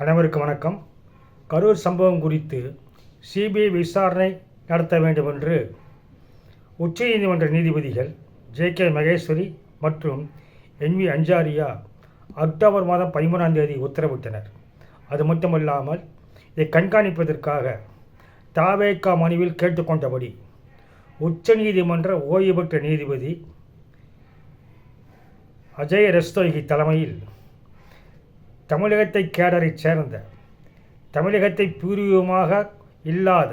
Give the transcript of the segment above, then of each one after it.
அனைவருக்கு வணக்கம். கரூர் சம்பவம் குறித்து சிபிஐ விசாரணை நடத்த வேண்டும் என்று உச்சநீதிமன்ற நீதிபதிகள் ஜே கே மகேஸ்வரி மற்றும் என் வி அஞ்சாரியா அக்டோபர் மாதம் பதிமூணாம் தேதி உத்தரவிட்டனர். அது மட்டுமல்லாமல் இதை கண்காணிப்பதற்காக தாவேக்கா மனுவில் கேட்டுக்கொண்டபடி உச்சநீதிமன்ற ஓய்வு பெற்ற நீதிபதி அஜய் ரஸ்தோகி தலைமையில் தமிழகத்தை கேடரைச் சேர்ந்த தமிழகத்தை பூர்வீகமாக இல்லாத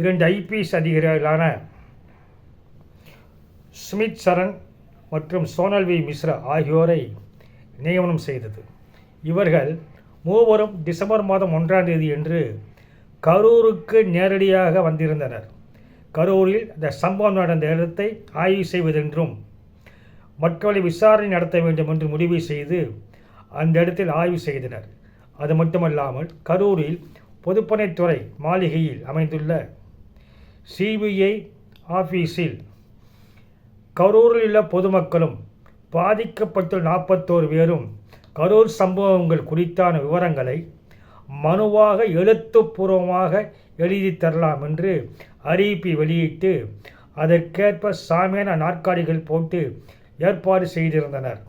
இரண்டு ஐபிஎஸ் அதிகாரிகளான ஸ்மித் சரண் மற்றும் சோனல் வி. மிஸ்ரா ஆகியோரை நியமனம் செய்தது. இவர்கள் மூவரும் டிசம்பர் மாதம் ஒன்றாம் தேதி என்று கரூருக்கு நேரடியாக வந்திருந்தனர். கரூரில் இந்த சம்பவம் நடந்த இடத்தை ஆய்வு செய்வதென்றும் மற்றவர்களை விசாரணை நடத்த வேண்டும் என்று முடிவு செய்து அந்த இடத்தில் ஆய்வு செய்தனர். அது மட்டுமல்லாமல் கரூரில் பொதுப்பணித்துறை மாளிகையில் அமைந்துள்ள சிபிஐ ஆஃபீஸில் கரூரில் உள்ள பொதுமக்களும் பாதிக்கப்பட்டுள்ள நாற்பத்தோரு பேரும் கரூர் சம்பவங்கள் குறித்தான விவரங்களை மனுவாக எழுத்துப்பூர்வமாக எழுதி தரலாம் என்று அறிவிப்பை வெளியிட்டு அதற்கேற்ப சாமியான நாற்காலிகள் போட்டு ஏற்பாடு செய்திருந்தனர்.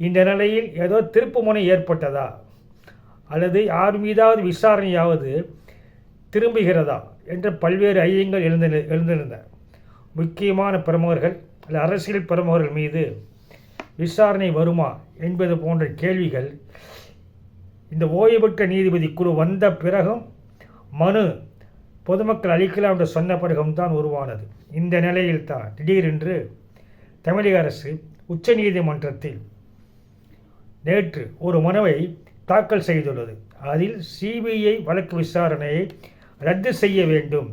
இந்த நிலையில் ஏதோ திருப்புமுனை ஏற்பட்டதா? அல்லது யார் மீதாவது விசாரணையாவது திரும்புகிறதா? என்ற பல்வேறு ஐயங்கள் எழுந்த எழுந்திருந்த முக்கியமான பிரமுகர்கள் அல்லது அரசியல் பிரமுகர்கள் மீது விசாரணை வருமா என்பது போன்ற கேள்விகள் இந்த ஓய்வு பெற்ற நீதிபதி குழு வந்த பிறகும் மனு பொதுமக்கள் அளிக்கலாம் என்று சொன்ன பிறகும் தான் உருவானது. இந்த நிலையில் தான் திடீரென்று தமிழக அரசு உச்சநீதிமன்றத்தில் நேற்று ஒரு மனுவை தாக்கல் செய்துள்ளது. அதில் சிபிஐ வழக்கு விசாரணையை ரத்து செய்ய வேண்டும்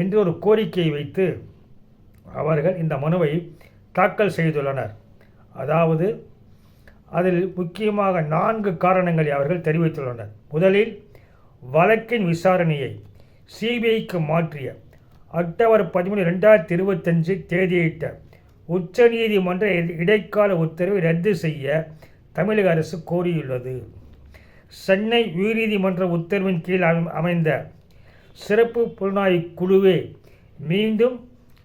என்று ஒரு கோரிக்கையை வைத்து அவர்கள் இந்த மனுவை தாக்கல் செய்துள்ளனர். அதாவது அதில் முக்கியமாக நான்கு காரணங்களை அவர்கள் தெரிவித்துள்ளனர். முதலில் வழக்கின் விசாரணையை சிபிஐக்கு மாற்றிய அக்டோபர் பதிமூணு ரெண்டாயிரத்தி இருபத்தஞ்சு தேதியிட்ட உச்சநீதிமன்ற இடைக்கால உத்தரவை ரத்து செய்ய தமிழக அரசு கோரியுள்ளது. சென்னை உயர்நீதிமன்ற உத்தரவின் கீழ் அமைந்த சிறப்பு புலனாய்வு குழுவே மீண்டும்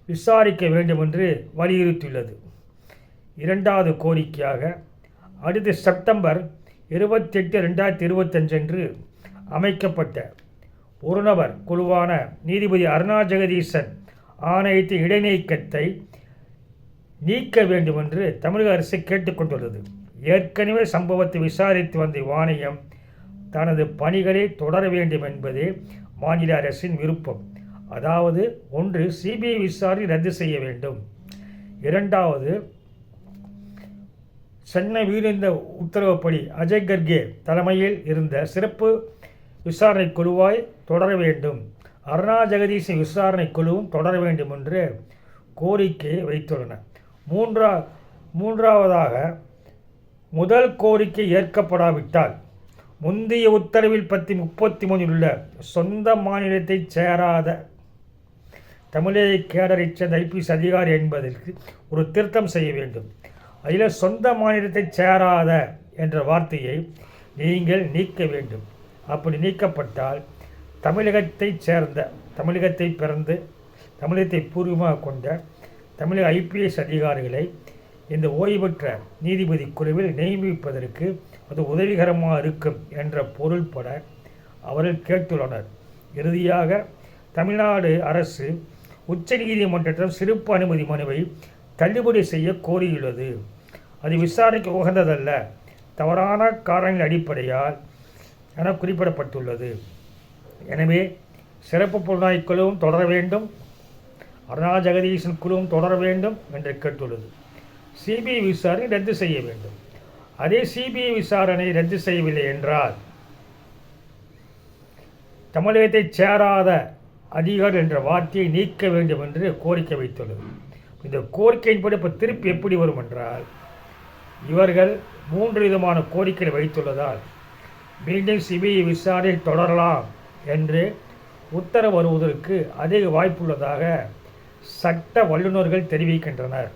விசாரிக்க வேண்டும் என்று வலியுறுத்தியுள்ளது. இரண்டாவது கோரிக்கையாக அடுத்த செப்டம்பர் இருபத்தெட்டு ரெண்டாயிரத்தி இருபத்தஞ்சு அன்று அமைக்கப்பட்ட ஒரு நபர் குழுவான நீதிபதி அருணா ஜெகதீசன் ஆணையத்தின் இடைநீக்கத்தை நீக்க வேண்டும் என்று தமிழக அரசு கேட்டுக்கொண்டுள்ளது. ஏற்கனவே சம்பவத்தை விசாரித்து வந்த இவ்வாணையம் தனது பணிகளை தொடர வேண்டும் என்பதே மாநில அரசின் விருப்பம். அதாவது ஒன்று சிபிஐ விசாரணை ரத்து செய்ய வேண்டும். இரண்டாவது சென்னை உயர்ந்த உத்தரவுப்படி அஜய் கர்கே தலைமையில் இருந்த சிறப்பு விசாரணை குழுவாய் தொடர வேண்டும். அருணா ஜெகதீசன் விசாரணை குழுவும் தொடர வேண்டும் என்று கோரிக்கையை வைத்துள்ளன. மூன்றா மூன்றாவதாக முதல் கோரிக்கை ஏற்கப்படாவிட்டால் முந்தைய உத்தரவில் பற்றி முப்பத்தி மூணில் உள்ள சொந்த மாநிலத்தை சேராத தமிழக கேடரை சேர்ந்த ஐபிஎஸ் அதிகாரி என்பதற்கு ஒரு திருத்தம் செய்ய வேண்டும். அதில் சொந்த மாநிலத்தை சேராத என்ற வார்த்தையை நீங்கள் நீக்க வேண்டும். அப்படி நீக்கப்பட்டால் தமிழகத்தை சேர்ந்த தமிழகத்தை பிறந்து தமிழகத்தை பூர்வமாக கொண்ட தமிழக ஐபிஎஸ் அதிகாரிகளை இந்த ஓய்வு பெற்ற நீதிபதி குழுவில் நியமிப்பதற்கு அது உதவிகரமாக இருக்கும் என்ற பொருள்பட அவர்கள் கேட்டுள்ளனர். இறுதியாக தமிழ்நாடு அரசு உச்சநீதிமன்றத்திடம் சிறப்பு அனுமதி மனுவை தள்ளுபடி செய்ய கோரியுள்ளது. அது விசாரணைக்கு உகந்ததல்ல. தவறான காரணங்கள் அடிப்படையால் என குறிப்பிடப்பட்டுள்ளது. எனவே சிறப்பு புலனாய்வு குழுவும் தொடர வேண்டும். அருணா ஜெகதீசன் குழுவும் தொடர வேண்டும் என்று கேட்டுள்ளது. சிபிஐ விசாரணை ரத்து செய்ய வேண்டும். அதே சிபிஐ விசாரணை ரத்து செய்யவில்லை என்றால் தமிழகத்தை சேராத அதிகாரி என்ற வார்த்தையை நீக்க வேண்டும் என்று கோரிக்கை வைத்துள்ளது. இந்த கோரிக்கையின்படி இப்போ திருப்பி எப்படி வரும் என்றால் இவர்கள் மூன்று விதமான கோரிக்கைகளை வைத்துள்ளதால் மீண்டும் சிபிஐ விசாரணை தொடரலாம் என்று உத்தரவு வருவதற்கு அதிக வாய்ப்புள்ளதாக சட்ட வல்லுநர்கள் தெரிவிக்கின்றனர்.